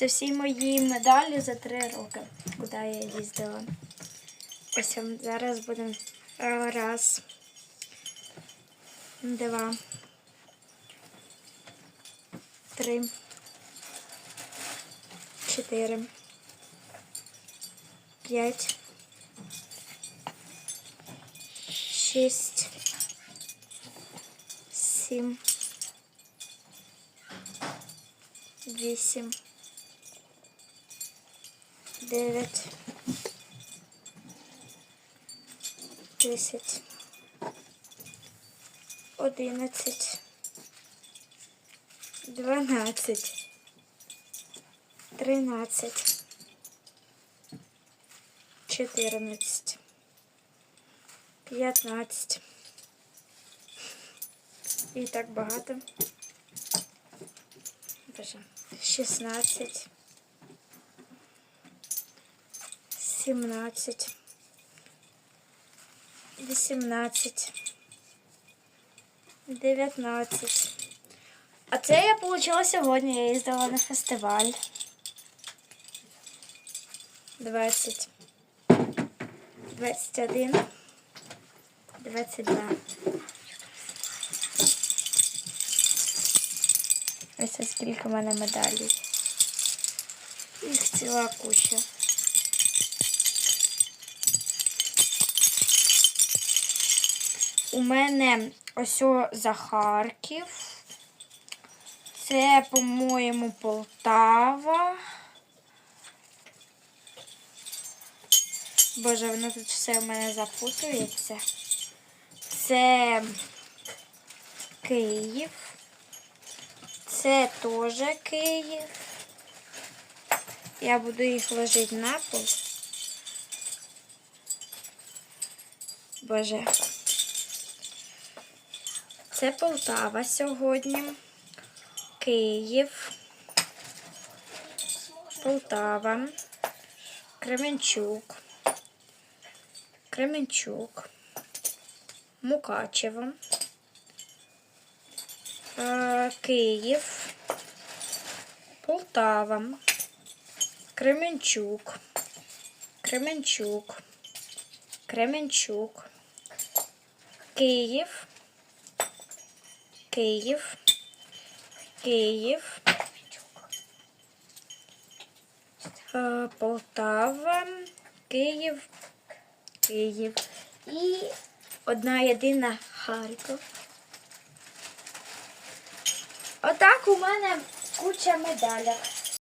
Це всі мої медалі за три роки, куди я їздила. Ось зараз будемо раз, два, три, чотири, п'ять, шість, сім, вісім, дев'ять, десять, одинадцять, дванадцять, тринадцять, чотирнадцять, п'ятнадцять. І так багато. Боже. 16, 17, 18, 19. А це я отримала сьогодні. Я їздила на фестиваль. 20, 21, 22. Ось скільки в мене медалей. Їх ціла куча. У мене ось за Харків. Це, по-моєму, Полтава. Боже, воно тут все в мене запутується. Це Київ. Це теж Київ. Я буду їх ложити на пол. Боже. Це Полтава сьогодні. Київ. Полтава. Кременчук. Кременчук. Мукачево. Е, Київ, Полтава, Кременчук, Кременчук, Кременчук, Київ, Київ, Київ, е, Полтава, Київ, Київ. І одна єдина Харків. Отак у мене куча медалях.